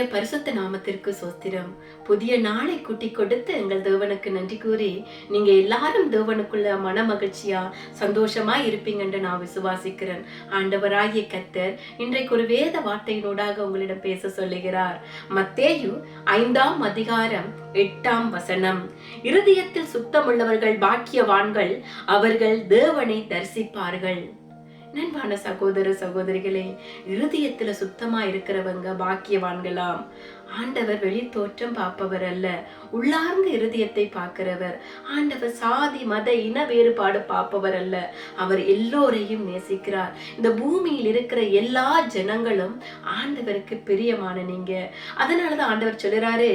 கர்த்தருடைய பரிசுத்த நாமத்திற்கு சோஸ்திரம். புதிய நாளை கூட்டி கொடுத்து எங்கள் தேவனுக்கு நன்றி கூறி நீங்க எல்லாரும் தேவனுக்குள்ள மன மகிழ்ச்சியா சந்தோஷமா இருப்பீங்கன்னு நான் விசுவாசிக்கிறேன். ஆண்டவராகிய கர்த்தர் இன்றைக்கு ஒரு வேத வார்த்தையினூடாக உங்களிடம் பேச சொல்லுகிறார். மத்தேயு ஐந்தாம் அதிகாரம் எட்டாம் வசனம். இருதயத்தில் சுத்தமுள்ளவர்கள் பாக்கியவான்கள் அவர்கள் தேவனை தரிசிப்பார்கள். நண்பான சகோதர சகோதரிகளே இருதயத்துல சுத்தமா இருக்கிறவங்க பாக்கியவான்களாம். ஆண்டவர் வெளித்தோற்றம் பார்ப்பவர் அல்ல உள்ளார்ந்த இருதயத்தை பார்க்கிறவர். ஆண்டவர் சாதி மத இன வேறுபாடு பார்ப்பவர் அல்ல அவர் எல்லோரையும் நேசிக்கிறார். இந்த பூமியில் இருக்கிற எல்லா ஜனங்களும் ஆண்டவருக்கு பிரியமான நீங்க. அதனாலதான் ஆண்டவர் சொல்லுறாரு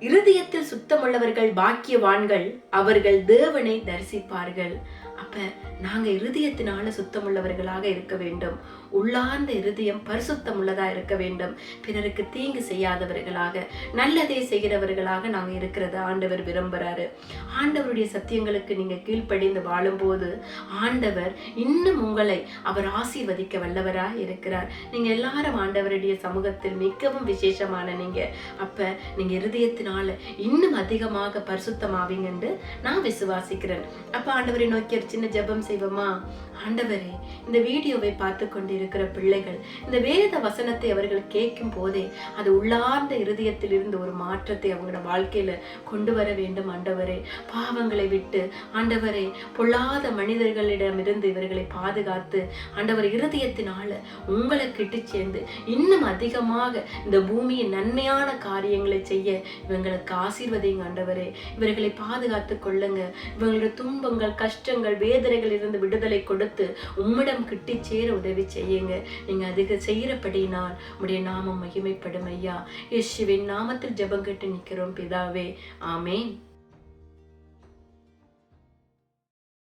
இருதயத்தில் சுத்தமுள்ளவர்கள் பாக்கியவான்கள் அவர்கள் தேவனை தரிசிப்பார்கள். அப்ப நாங்க இருதயத்தினால சுத்தமுள்ளவர்களாக இருக்க வேண்டும். உள்ளார்ந்த இருதயம் பரிசுத்தம் உள்ளதா இருக்க வேண்டும். பிறருக்கு தீங்கு செய்யாதவர்களாக நல்லதே செய்கிறவர்களாக நாங்க இருக்கிறத ஆண்டவர் விரும்புறாரு. ஆண்டவருடைய சத்தியங்களுக்கு நீங்க கீழ்ப்படிந்து வாழும்போது ஆண்டவர் இன்னும் உங்களை அவர் ஆசீர்வதிக்க வல்லவராக இருக்கிறார். நீங்க எல்லாரும் ஆண்டவருடைய சமூகத்தில் மிகவும் விசேஷமான நீங்க. அப்ப நீங்க இருதயத்தினால இன்னும் அதிகமாக பரிசுத்தமாவீங்கன்னு நான் விசுவாசிக்கிறேன். அப்ப ஆண்டவரை நோக்கி சின்ன ஜெபம் செய்வோமா? ஆண்டவரே இந்த வீடியோவை பார்த்து கொண்டு இருக்கிற பிள்ளைகள் இந்த வேத வசனத்தை அவர்கள் கேட்கும் போதே அது உள்ளார்ந்த இருதயத்தில் இருந்து ஒரு மாற்றத்தை அவங்களோட வாழ்க்கையில கொண்டு வர வேண்டும் ஆண்டவரே. பாவங்களை விட்டு ஆண்டவரே பொல்லாத மனிதர்களிடமிருந்து இவர்களை பாதுகாத்து ஆண்டவர் இருதயத்தினால உங்களை கிட்டு சேர்ந்து இன்னும் அதிகமாக இந்த பூமியின் நன்மையான காரியங்களை செய்ய இவங்களுக்கு ஆசீர்வதிங்க ஆண்டவரே. இவர்களை பாதுகாத்து கொள்ளுங்க. இவங்களுடைய துன்பங்கள் கஷ்டங்கள் வேதனைகள் இருந்து விடுதலை கொடுத்து உம்மிடம் கிட்டி சேர உதவி செய்யுங்க. நீங்க அதிக செய்யறபடினால் உடைய நாமம் மகிமைப்படும் ஐயா. இயேசுவின் நாமத்தில் ஜெபம் கட்டி நிற்கிறோம் பிதாவே. ஆமேன்.